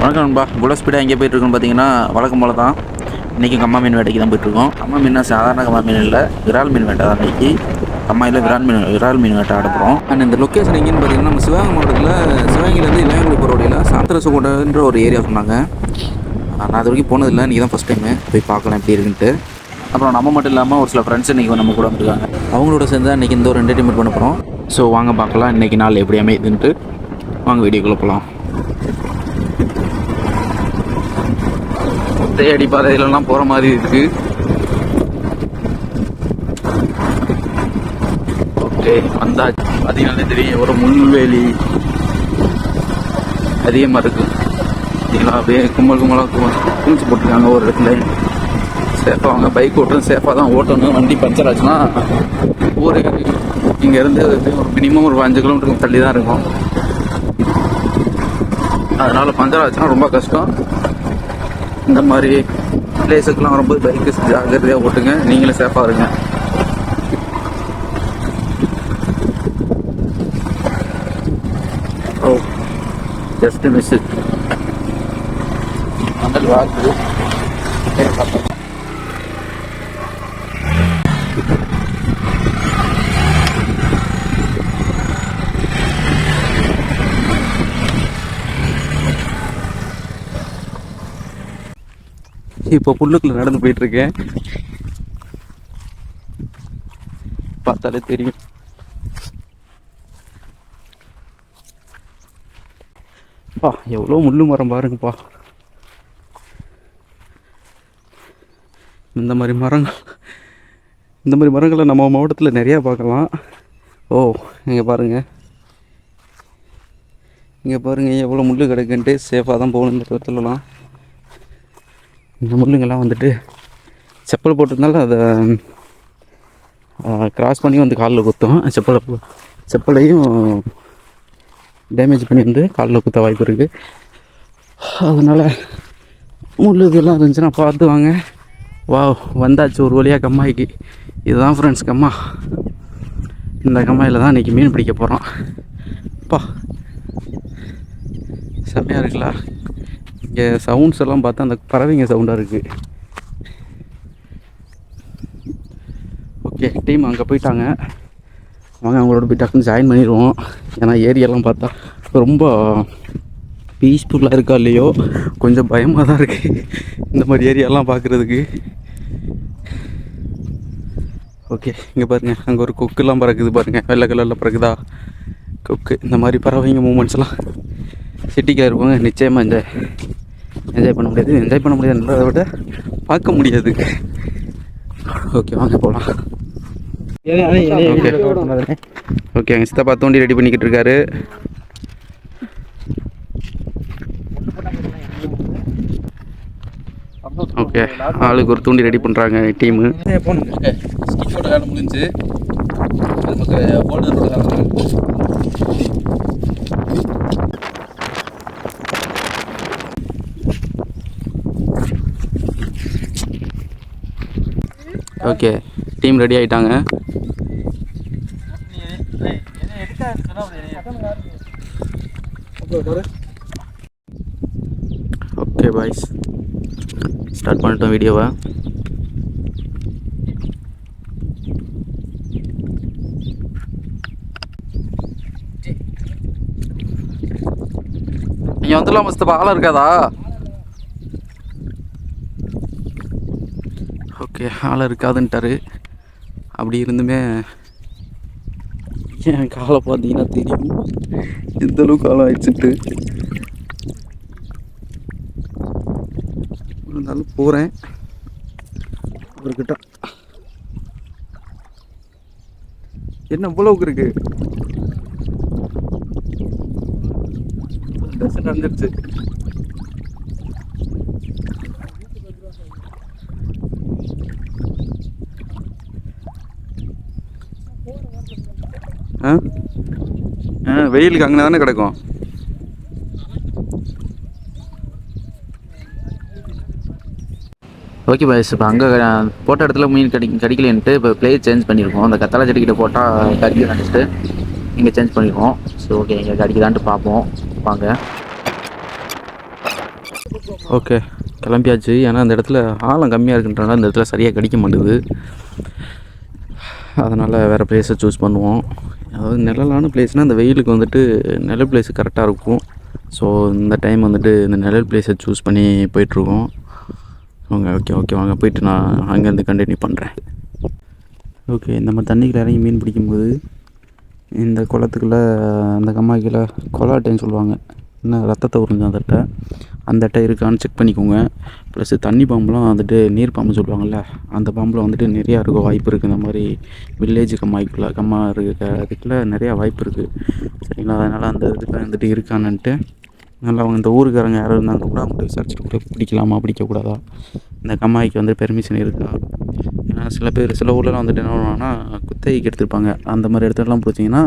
வணக்கம் நண்பா. இவ்வளோ ஸ்பீடாக எங்கே போயிட்டுருக்கோன்னு பார்த்தீங்கன்னா வழக்கம் போல தான். இன்றைக்கி கம்மா மீன் வேட்டைக்கு தான் போயிட்டுருக்கோம். கம்மா மீன் சாதாரண கம்மா மீன் இல்லை விரால் மீன் வேட்டை தான் இன்றைக்கி கம்மாயில் விரால் மீன் விரால் மீன் வேட்டை ஆடப்போகிறோம் அண்ட் இந்த லொக்கேஷன் எங்கேன்னு பார்த்தீங்கன்னா நம்ம சிவகங்கை மாவட்டத்தில் சிவகங்கையிலேருந்து இளையங்குடி போகிற வழியில் சாந்தரசுகோட்டன்ற ஒரு ஏரியா சொன்னாங்க. நான் அது வரைக்கும் போனதில்லை. இன்றைக்கி தான் ஃபஸ்ட் டைமு போய் பார்க்கலாம் எப்படி இருக்குன்ட்டு. அப்புறம் நம்ம மட்டும் இல்லாமல் ஒரு சில ஃப்ரெண்ட்ஸ் இன்றைக்கி நம்ம கூட வந்துருக்காங்க. அவங்களோட சேர்ந்து இன்றைக்கி இந்த ஒரு என்டர்டைன்மெண்ட் பண்ண போகிறோம் ஸோ வாங்க பார்க்கலாம். இன்றைக்கி நாள் எப்படி அமையுதுன்ட்டு. வாங்க வீடியோக்குள்ளே போகலாம் தேடி பாதையிலலாம் போகிற மாதிரி இருக்கு. ஓகே வந்தாச்சு. பார்த்தீங்கன்னா தெரியும் ஒரு முள்வேலி அதிகமாக இருக்கு. பார்த்தீங்களா அப்படியே கும்பல் கும்பலாக குமிச்சு போட்டிருக்காங்க ஒரு இடத்துல. சேஃபாக அவங்க பைக் ஓட்டுறது சேஃபாக தான் ஓட்டணும். வண்டி பஞ்சர் ஆச்சுன்னா ஒரு இங்கேருந்து ஒரு மினிமம் ஒரு அஞ்சு கிலோமீட்டருக்கு தள்ளி தான் இருக்கும். அதனால பஞ்சர் ஆச்சுன்னா ரொம்ப கஷ்டம். இந்த மாதிரி பிளேஸுக்கெல்லாம் வரும்போது பைக்கு ஜாக்கிரதையாக ஓட்டுங்க. நீங்களும் சேஃபாக இருங்க. ஓ ஜஸ்ட் மிஸ் வாக்கு இப்போ புல்லுக்குள்ளே நடந்து போயிட்டுருக்கேன் பார்த்தாலே தெரியும். பா எவ்வளோ முள்ளு மரம் பாருங்கப்பா. இந்த மாதிரி மரங்கள் இந்த மாதிரி மரங்களை நம்ம மாவட்டத்தில் நிறையா பார்க்கலாம். ஓ இங்கே பாருங்கள் இங்கே பாருங்கள் எவ்வளோ முள் கிடக்குன்ட்டு சேஃபாக தான் போகணும் இந்த இடத்துலலாம். இந்த முள்ளுங்கெல்லாம் வந்துட்டு செப்பல் போட்டிருந்தாலும் அதை கிராஸ் பண்ணி வந்து காலில் குத்தும். செப்பலை செப்பலையும் டேமேஜ் பண்ணி வந்து காலில் குத்த வாய்ப்பு இருக்குது அதனால் முள் இதெல்லாம் இருந்துச்சுன்னா பார்த்து வாங்க. வா வந்தாச்சு ஒரு வழியாக கம்மாய்க்கு. இதுதான் ஃப்ரெண்ட்ஸ் கம்மா. இந்த கம்மாயில் தான் இன்றைக்கி மீன் பிடிக்க போகிறோம் அப்பா செம்மையாக இருக்குல்ல? இங்கே சவுண்ட்ஸ் எல்லாம் பார்த்தா அந்த பறவைங்க சவுண்டாக இருக்குது ஓகே டீம் அங்கே போயிட்டாங்க. வாங்க அவங்களோட போய் டக்குன்னு ஜாயின் பண்ணிடுவோம். ஏன்னா ஏரியாலாம் பார்த்தா ரொம்ப பீஸ்ஃபுல்லாக இருக்கா இல்லையோ? கொஞ்சம் பயமாக தான் இருக்குது இந்த மாதிரி ஏரியாலாம் பார்க்குறதுக்கு. ஓகே இங்கே பாருங்க அங்கே ஒரு கொக்குலாம் பறக்குது பாருங்கள் வெள்ளை கலரில் பறக்குதா? கொக்கு. இந்த மாதிரி பறவைங்க மூமெண்ட்ஸ்லாம் சிட்டிக்காக இருப்பாங்க நிச்சயமாக இந்த என்ஜாய் பண்ண முடியாது. என்ஜாய் பண்ண முடியாதுன்றதை விட பார்க்க முடியாது. ஓகே வாங்க போகலாம் ஓகே ஓகே எங்கள் சித்தப்பா தூண்டி ரெடி பண்ணிக்கிட்டு இருக்காரு. ஓகே ஆளுக்கு ஒரு தூண்டி ரெடி பண்ணுறாங்க டீமு ஸ்டிக்கோட வேலை முடிஞ்சு. அது ஓகே டீம் ரெடி ஆயிட்டாங்க. ஓகே பாய்ஸ் ஸ்டார்ட் பண்ணிட்டோம் வீடியோவை. நீங்கள் வந்துடலாம் முஸ்தபா ஆளாக இருக்காதா? ஓகே ஆள் இருக்காதுன்ட்டாரு. அப்படி இருந்துமே என் காலை பார்த்தீங்கன்னா தெரியும். எந்த அளவுக்கு காலம் ஆயிடுச்சுட்டு இருந்தாலும் போகிறேன் அவர்கிட்ட. என்ன இவ்வளவுக்கு இருக்கு? நடந்துருச்சு. ஆ வெயிலுக்கு அங்கே தானே கிடக்கும்? ஓகே பாய்ஸ் இப்போ அங்கே போட்ட இடத்துல மீன் கடி கிடைக்கலன்ட்டு இப்போ பிளேஸ் சேஞ்ச் பண்ணியிருக்கோம் அந்த கத்தாழை செடிக்கிட்ட போட்டால் கடிக்க நினச்சிட்டு இங்கே சேஞ்ச் பண்ணியிருக்கோம் ஸோ ஓகே இங்கே கடிக்குதான்ட்டு பார்ப்போம். வாங்க. ஓகே கிளம்பியாச்சு. ஏன்னா அந்த இடத்துல ஆழம் கம்மியாக இருக்குன்றனால அந்த இடத்துல சரியாக கடிக்க மாட்டேங்குது அதனால் வேறு பிளேஸை சூஸ் பண்ணுவோம். அதாவது நிழலான பிளேஸ்னால் அந்த வெயிலுக்கு வந்துட்டு நிழல் பிளேஸ் கரெக்டாக இருக்கும். ஸோ இந்த டைம் வந்துட்டு இந்த நிழல் பிளேஸை சூஸ் பண்ணி போயிட்டுருக்கோம். வாங்க ஓகே ஓகே வாங்க போயிட்டு நான் அங்கேருந்து கண்டினியூ பண்ணுறேன் ஓகே இந்த மாதிரி தண்ணிக்குள்ள இறங்கி மீன் பிடிக்கும்போது இந்த குளத்துக்குள்ளே அந்த கம்மாய்க்கில் கொலாட்டைன்னு சொல்லுவாங்க. என்ன ரத்தத்தை உறிஞ்சு அந்த அந்த அட்டை இருக்கான்னு செக் பண்ணிக்கோங்க. ப்ளஸ் தண்ணி பாம்புலாம் வந்துட்டு நீர் பாம்பு சொல்லுவாங்கள்ல அந்த பாம்பில் வந்துட்டு நிறையா இருக்க வாய்ப்பு இருக்குது இந்த மாதிரி வில்லேஜ் கம்மாய்க்குள்ள கம்மா இருக்க அதுக்குள்ளே நிறையா வாய்ப்பு இருக்குது சரிங்களா? அதனால் அந்த இதில் வந்துட்டு இருக்கானுன்ட்டு நல்லா அவங்க இந்த ஊருக்காரங்க யாரும் இருந்தாங்க கூட அவங்கள்ட்ட விசாரிச்சுட்டு கூட பிடிக்கலாமா பிடிக்கக்கூடாதா? இந்த கம்மாய்க்கு வந்து பெர்மிஷன் இருக்கா? ஏன்னா சில பேர் சில ஊர்லலாம் வந்துட்டு என்ன பண்ணுவாங்கன்னா குத்தகைக்கு எடுத்துருப்பாங்க. அந்த மாதிரி இடத்துலலாம் பிடிச்சிங்கன்னா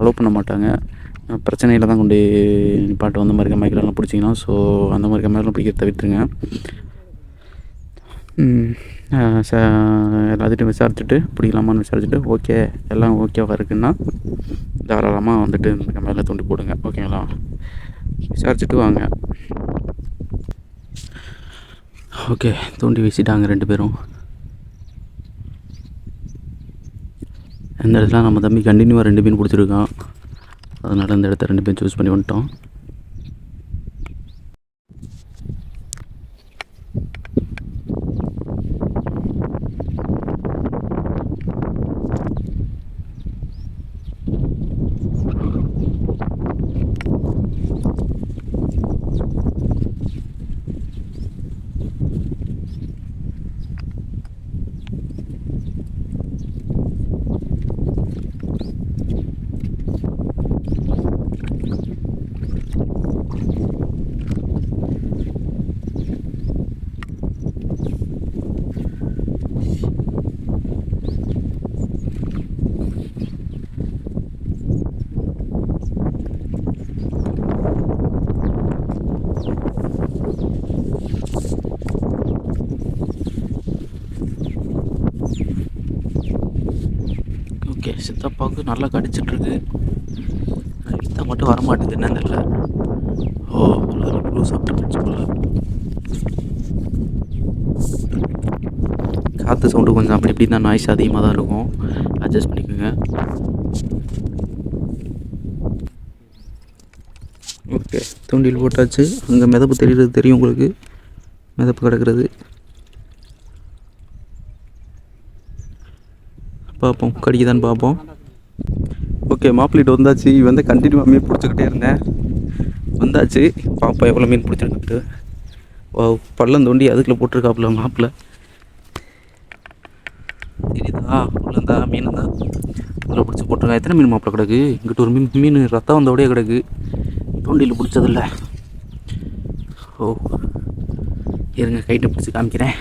அலோவ் பண்ண மாட்டாங்க. பிரச்சனையில் தான் கொண்டு நிப்பாட்டும் அந்த மாதிரி கம்மாய்க்கெல்லாம் பிடிச்சிங்கன்னா ஸோ அந்த மாதிரி கம்மாய்க்கெல்லாம் பிடிக்கிறத தவிர்த்துருங்க. ச எல்லாத்திட்டையும் விசாரிச்சுட்டு பிடிக்கலாமான்னு விசாரிச்சுட்டு ஓகே எல்லாம் ஓகேவா இருக்குன்னா தாராளமாக வந்துட்டு இந்த கம்மாயில் தூண்டி போடுங்க ஓகேங்களா விசாரிச்சுட்டு வாங்க. ஓகே தூண்டி வீசிட்டாங்க ரெண்டு பேரும். இந்த இடத்துல நம்ம தம்பி கண்டினியூவாக ரெண்டு மீன் பிடிச்சிருக்கான். அதனால் இந்த இடத்த ரெண்டு பேரும் சூஸ் பண்ணி வந்துட்டோம். ஓகே சித்தப்பாவுக்கு நல்லா கடிச்சிட்ருக்கு. இத்த மட்டும் வரமாட்டேது என்னன்னு தெரியல. ஓ ப்ளூ சாப்பிட்டு போல. காற்று சவுண்டு கொஞ்சம் அப்படி இப்படி தான் நாய்ஸ் அதிகமாக தான் இருக்கும். அட்ஜஸ்ட் பண்ணிக்கோங்க. ஓகே தூண்டில் போட்டாச்சு. அங்கே மிதப்பு தெரியுறது தெரியும் உங்களுக்கு. மிதப்பு கிடக்கிறது. பார்ப்போம். கடிக்குதான்னு பார்ப்போம். ஓகே மாப்பிள்ளைட்டு வந்தாச்சு. வந்து கண்டினியூவாக மீன் பிடிச்சிக்கிட்டே இருந்தேன். வந்தாச்சு. பாப்பா எவ்வளோ மீன் பிடிச்சிருக்கிட்டு ஓ பள்ளம் தோண்டி அதுக்குள்ளே போட்டிருக்காப்புல மாப்பிள்ளை. தெரியுதா? உள்ளந்தா மீன் தான். உள்ளே பிடிச்சி போட்டிருக்கா. எத்தனை மீன் மாப்பிள்ள கிடக்கு? இங்கிட்ட ஒரு மீன் மீன் ரத்தம் வந்தோடய கிடக்கு. தோண்டியில் பிடிச்சதில்ல. ஓ இருங்க கைட்டை பிடிச்சி காமிக்கிறேன்.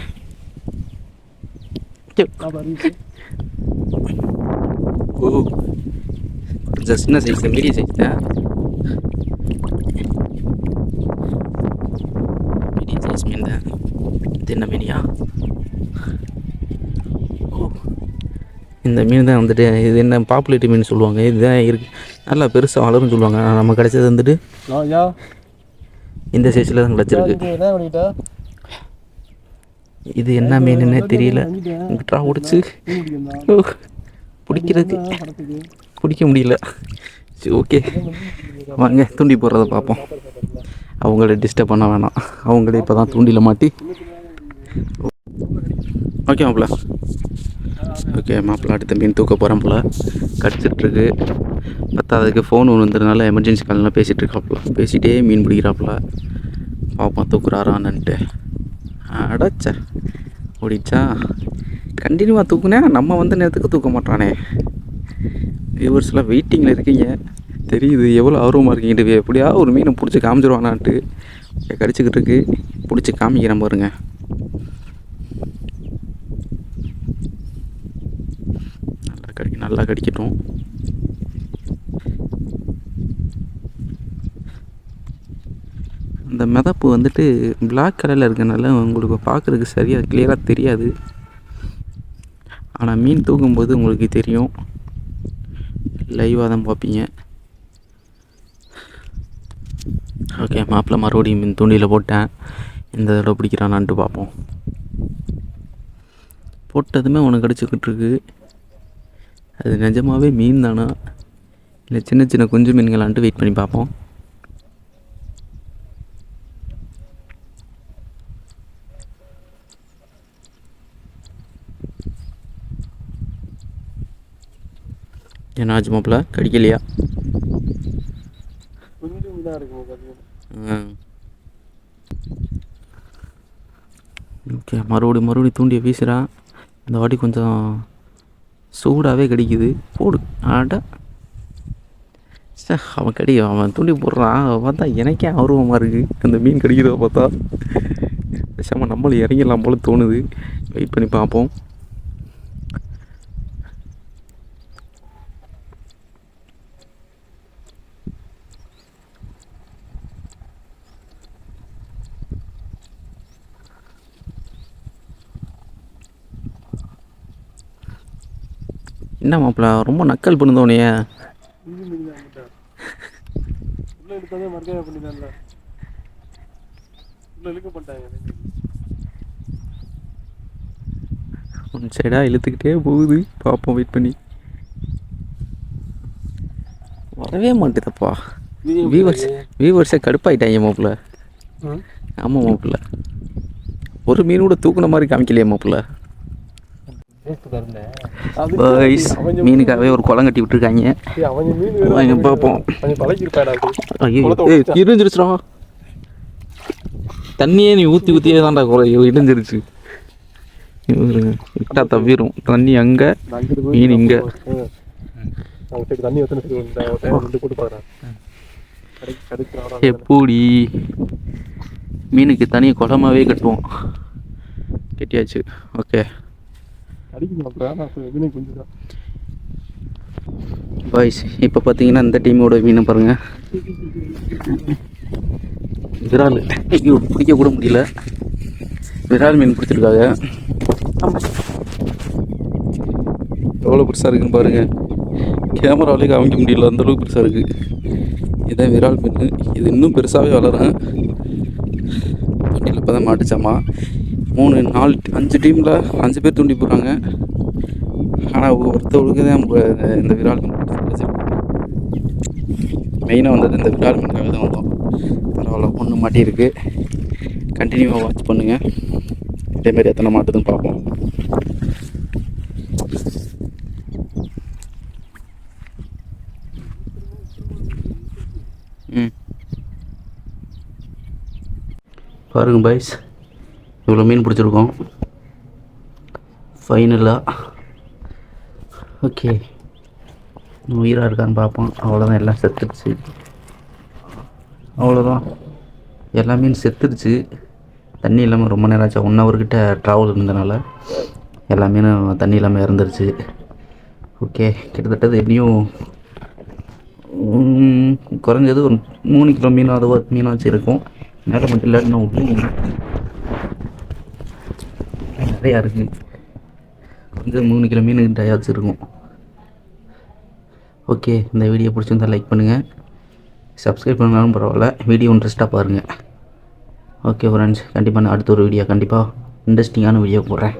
ஓ கொஞ்சம் சின்ன சைஸ் மீடியம் சைஸ் தான் மீடியம் சைஸ் மீன் தான் இது என்ன மீனியா ஓ இந்த மீன் தான் வந்துட்டு இது என்ன பாப்புலேட்டி மீன் சொல்லுவாங்க? இதுதான் இருக்கு. நல்லா பெருசாக வளரும்னு சொல்லுவாங்க. நம்ம கிடைச்சது வந்துட்டு இந்த சைஸில் தான் கிடச்சிருக்கு. இது என்ன மீனுன்னே தெரியல. இங்கிட்டா உடைச்சு. படத்துக்கு? பிடிக்க முடியல. சரி ஓகே. வாங்க தூண்டி போடுறத பார்ப்போம். அவங்கள டிஸ்டர்ப் பண்ண வேணாம். அவங்களே இப்போ தான் தூண்டில மாட்டி. ஓகே மாப்பிள்ள ஓகே மாப்பிள்ள அடுத்த மீன் தூக்க போகிறேன் போல. கடிச்சிட்ருக்கு. பத்தாவதுக்கு ஃபோன் ஒன்று வந்ததுனால எமர்ஜென்சி கால்லாம் பேசிகிட்டு இருக்காப்புல பேசிகிட்டே மீன் பிடிக்கிறாப்புல பார்ப்போம் தூக்குறாரான்னுட்டு. அடச்ச. ஓடிச்சா கண்டினியூவாக தூக்குனே நம்ம வந்த நேரத்துக்கு தூக்க மாட்டானே. வியூவர்ஸ்லாம் வெயிட்டிங்கில் இருக்கீங்க. தெரியுது எவ்வளோ ஆர்வமாக இருக்கீங்க எப்படியா ஒரு மீனை பிடிச்சி காமிச்சிருவானான்ட்டு. கடிச்சிக்கிட்டு இருக்கு. பிடிச்சி காமிக்கிறேன் பாருங்க. நல்லா கடிக்க நல்லா கடிக்கட்டும். அந்த மிதப்பு வந்துட்டு பிளாக் கலரில் இருக்கனால உங்களுக்கு பார்க்குறதுக்கு சரியாக கிளியராக தெரியாது. ஆனால் மீன் தூக்கும்போது உங்களுக்கு தெரியும். லைவாக தான் பார்ப்பீங்க. ஓகே மாப்பிள்ள மறுபடியும் மீன் தூண்டியில் போட்டேன். இந்த தடவை பிடிக்கிறானான்ட்டு பார்ப்போம். போட்டதுமே உனக்கு கிடச்சிக்கிட்டு இருக்கு அது நிஜமாகவே மீன் தானா? இல்லை சின்ன சின்ன குஞ்சு மீன்களான்ட்டு வெயிட் பண்ணி பார்ப்போம். என்னாச்சு மாப்பிள்ள கடிக்கலையா? ஓகே மறுபடியும் மறுபடியும் தூண்டியை வீசுகிறான் இந்த வாட்டி கொஞ்சம் சூடாகவே கிடைக்குது. போடு. ஆடா. சே அவன் கடி அவன் தூண்டி போடுறான். அவன் பார்த்தா எனக்கே ஆர்வமாக இருக்குது அந்த மீன் கடிக்கிறத பார்த்தா. பேசாமல் நம்மளும் இறங்கிடலாம் போல தோணுது. வெயிட் பண்ணி பார்ப்போம். என்ன மாப்பிள்ள ரொம்ப நக்கல் பண்ணுதோனையே ஒன் சைடாக இழுத்துக்கிட்டே போகுது. பார்ப்போம் வெயிட் பண்ணி. வரவே மாட்டேதப்பா. வியூவர்ஸ் வியூவர்ஸே கடுப்பாயிட்டாங்க மாப்பிள்ள ஆமாம் மாப்பிள்ள ஒரு மீன் கூட தூக்குன மாதிரி காமிக்கலையே மாப்பிள்ள பாய்ஸ் மீனுக்காகவே ஒரு குளம் கட்டி விட்டுருக்காங்க. அவங்க பார்ப்போம் ஐயோ இடிஞ்சிருச்சுடா தண்ணியே நீ ஊற்றி ஊற்றியே தான்டா குறை இடிஞ்சிருச்சு. விட்டா தவிரும். தண்ணி அங்கே மீன் இங்க. எப்படி மீனுக்கு தனி குளமாவே கட்டுவோம். கட்டியாச்சு. ஓகே அடிக்கணும் அப்புறம் நான் மீன் குஞ்சு தான் பாய்ஸ் இப்போ பார்த்தீங்கன்னா இந்த டீமோட மீனை பாருங்க. விரால் ஐயோ பிடிக்க கூட முடியல. விரால் மீன் பிடிச்சிருக்காங்க. எவ்வளோ பெருசாக இருக்குன்னு பாருங்கள் கேமராவிலே காமிக்க முடியல. அந்த அளவுக்கு பெருசாக இருக்குது இதான் விரால் மீன். இது இன்னும் பெருசாகவே வளரும். தூண்டில் இப்போ தான் மாட்டுச்சாமா? மூணு நாலு அஞ்சு டீமில் அஞ்சு பேர் தூண்டி போகிறாங்க ஆனால் ஒருத்தவருக்கு தான் இந்த விரால் மெயினாக வந்தது இந்த விரால் மீனுக்காக தான் வந்தோம். பரவாயில்ல ஒன்று மாட்டியிருக்கு. கண்டினியூவாக வாட்ச் பண்ணுங்கள் இதேமாரி எத்தனை மாட்டுதுன்னு பார்ப்போம். ம். பாருங்க பாய்ஸ் இவ்வளோ மீன் பிடிச்சிருக்கோம். ஃபைனலாக ஓகே உயிராக இருக்கான்னு பார்ப்போம். அவ்வளோதான் எல்லாம் செத்துடுச்சு. அவ்வளோதான் எல்லா மீன் செத்துடுச்சு. தண்ணி இல்லாமல் ரொம்ப நேரம் ஆச்சு. ஒன் ஹவர்கிட்ட ட்ராவல் இருந்தனால எல்லா மீனும் தண்ணி இல்லாமல் இறந்துருச்சு. ஓகே கிட்டத்தட்ட எப்படியும் குறைஞ்சது ஒரு மூணு கிலோ மீனாவது அது மீனாச்சும் இருக்கும். மேலே மட்டும் இல்லாட்டினா உள்ளே நிறையா இருக்குது கொஞ்சம் மூணு கிலோ மீன் டயாச்சும் இருக்கும். ஓகே இந்த வீடியோ பிடிச்சிருந்தா லைக் பண்ணுங்கள் சப்ஸ்கிரைப் பண்ணாலும் பரவாயில்ல. வீடியோ இன்ட்ரெஸ்ட்டாக பாருங்கள் ஓகே ஃப்ரெண்ட்ஸ் கண்டிப்பாக நான் அடுத்த ஒரு வீடியோ கண்டிப்பாக இன்ட்ரெஸ்டிங்கான வீடியோ போடுறேன்.